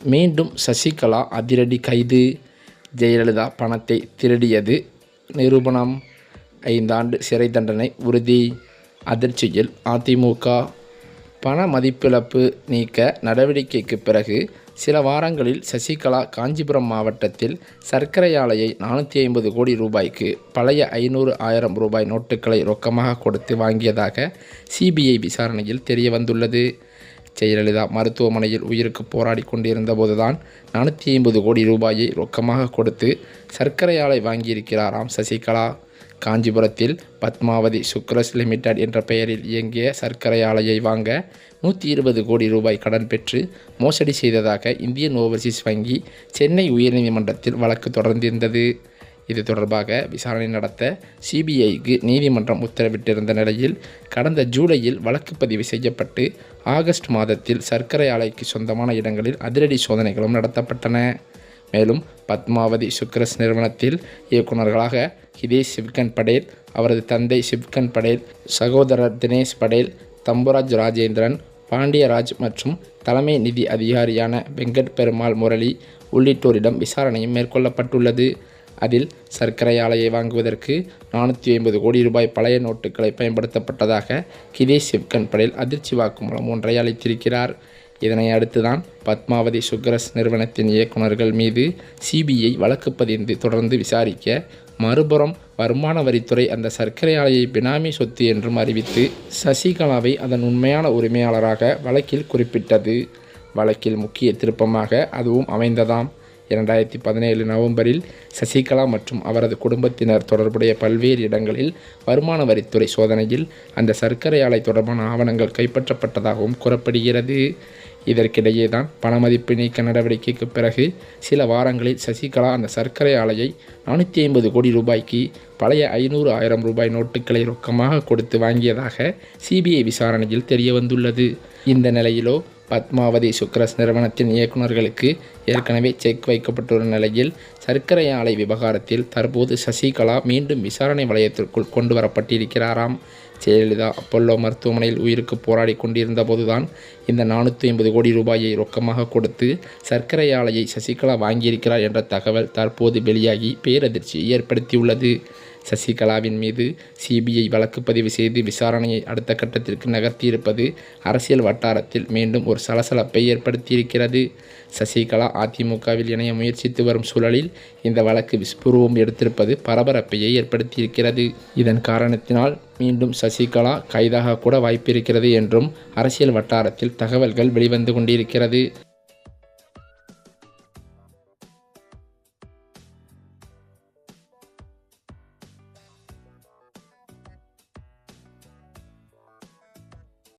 மீண்டும் சசிகலா அதிரடி கைது. ஜெயலலிதா பணத்தை திருடியது. நிரூபணம். ஐந்தாண்டு சிறை தண்டனை உறுதி. அதிர்ச்சியில் அதிமுக பண மதிப்பிழப்பு நீக்க நடவடிக்கைக்கு பிறகு சில வாரங்களில் சசிகலா காஞ்சிபுரம் மாவட்டத்தில் சர்க்கரை ஆலையை நானூற்றி ஐம்பது கோடி ரூபாய்க்கு பழைய ஐநூறு ஆயிரம் ரூபாய் நோட்டுகளை ரொக்கமாக கொடுத்து வாங்கியதாக சிபிஐ விசாரணையில் தெரிய வந்துள்ளது ஜெயலலிதா மருத்துவமனையில் உயிருக்கு போராடி கொண்டிருந்த போதுதான் நானூற்றி ஐம்பது கோடி ரூபாயை ரொக்கமாக கொடுத்து சர்க்கரை ஆலை வாங்கியிருக்கிறாராம் சசிகலா. காஞ்சிபுரத்தில் பத்மாவதி சுக்ரஸ் லிமிடெட் என்ற பெயரில் இயங்கிய சர்க்கரை ஆலையை வாங்க நூற்றி இருபது கோடி ரூபாய் கடன் பெற்று மோசடி செய்ததாக இந்தியன் ஓவர்சீஸ் வங்கி சென்னை உயர்நீதிமன்றத்தில் வழக்கு தொடர்ந்திருந்தது. இது தொடர்பாக விசாரணை நடத்த சிபிஐக்கு நீதிமன்றம் உத்தரவிட்டிருந்த நிலையில் கடந்த ஜூலையில் வழக்கு பதிவு செய்யப்பட்டு ஆகஸ்ட் மாதத்தில் சர்க்கரை ஆலைக்கு சொந்தமான இடங்களில் அதிரடி சோதனைகளும் நடத்தப்பட்டன. மேலும் பத்மாவதி சுக்ரஸ் நிறுவனத்தில் இயக்குநர்களாக ஹிதேஷ் சிவ்கன் படேல் அவரது தந்தை சிவ்கன் படேல் சகோதரர் தினேஷ் படேல் தம்புராஜ் ராஜேந்திரன் பாண்டியராஜ் மற்றும் தலைமை நிதி அதிகாரியான வெங்கட் பெருமாள் முரளி உள்ளிட்டோரிடம் விசாரணையும் மேற்கொள்ளப்பட்டுள்ளது. அதில் சர்க்கரை ஆலையை வாங்குவதற்கு நானூற்றி ஐம்பது கோடி ரூபாய் பழைய நோட்டுகளை பயன்படுத்தப்பட்டதாக கிதேஷ் சிவ்கன் படேல் அதிர்ச்சி வாக்குமூலம் ஒன்றை அளித்திருக்கிறார். இதனை அடுத்துதான் பத்மாவதி சுக்ரஸ் நிறுவனத்தின் இயக்குநர்கள் மீது சிபிஐ வழக்கு பதிந்து தொடர்ந்து விசாரிக்க மறுபுறம் வருமான வரித்துறை அந்த சர்க்கரை ஆலையை பினாமி சொத்து என்றும் அறிவித்து சசிகலாவை அதன் உண்மையான உரிமையாளராக வழக்கில் குறிப்பிட்டது. வழக்கில் முக்கிய திருப்பமாக அதுவும் அமைந்ததாம். இரண்டாயிரத்தி பதினேழு நவம்பரில் சசிகலா மற்றும் அவரது குடும்பத்தினர் தொடர்புடைய பல்வேறு இடங்களில் வருமான வரித்துறை சோதனையில் அந்த சர்க்கரை ஆலை தொடர்பான ஆவணங்கள் கைப்பற்றப்பட்டதாகவும் கூறப்படுகிறது. இதற்கிடையே தான் பணமதிப்பு நீக்க நடவடிக்கைக்கு பிறகு சில வாரங்களில் சசிகலா அந்த சர்க்கரை ஆலையை நானூற்றி ஐம்பது கோடி ரூபாய்க்கு பழைய ஐநூறு ஆயிரம் ரூபாய் நோட்டுகளை ரொக்கமாக கொடுத்து வாங்கியதாக சிபிஐ விசாரணையில் தெரிய வந்துள்ளது இந்த நிலையிலோ பத்மாவதி சுக்ரஸ் நிறுவனத்தின் இயக்குநர்களுக்கு ஏற்கனவே செக் வைக்கப்பட்டுள்ள நிலையில் சர்க்கரை ஆலை விவகாரத்தில் தற்போது சசிகலா மீண்டும் விசாரணை வளையத்திற்குள் கொண்டு வரப்பட்டிருக்கிறாராம் ஜெயலலிதா அப்பல்லோ மருத்துவமனையில் உயிருக்கு போராடி கொண்டிருந்த போதுதான் இந்த நானூற்றி ஐம்பது கோடி ரூபாயை ரொக்கமாக கொடுத்து சர்க்கரை ஆலையை சசிகலா வாங்கியிருக்கிறார் என்ற தகவல் தற்போது வெளியாகி பேரதிர்ச்சியை ஏற்படுத்தியுள்ளது. சசிகலாவின் மீது சிபிஐ வழக்கு பதிவு செய்து விசாரணையை அடுத்த கட்டத்திற்கு நகர்த்தியிருப்பது அரசியல் வட்டாரத்தில் மீண்டும் ஒரு சலசலப்பை ஏற்படுத்தியிருக்கிறது. சசிகலா அதிமுகவில் இணைய முயற்சித்து வரும் சூழலில் இந்த வழக்கு விஸ்வரூபம் எடுத்திருப்பது பரபரப்பையை ஏற்படுத்தியிருக்கிறது. இதன் காரணத்தினால் மீண்டும் சசிகலா கைதாக கூட வாய்ப்பிருக்கிறது என்றும் அரசியல் வட்டாரத்தில் தகவல்கள் வெளிவந்து கொண்டிருக்கிறது.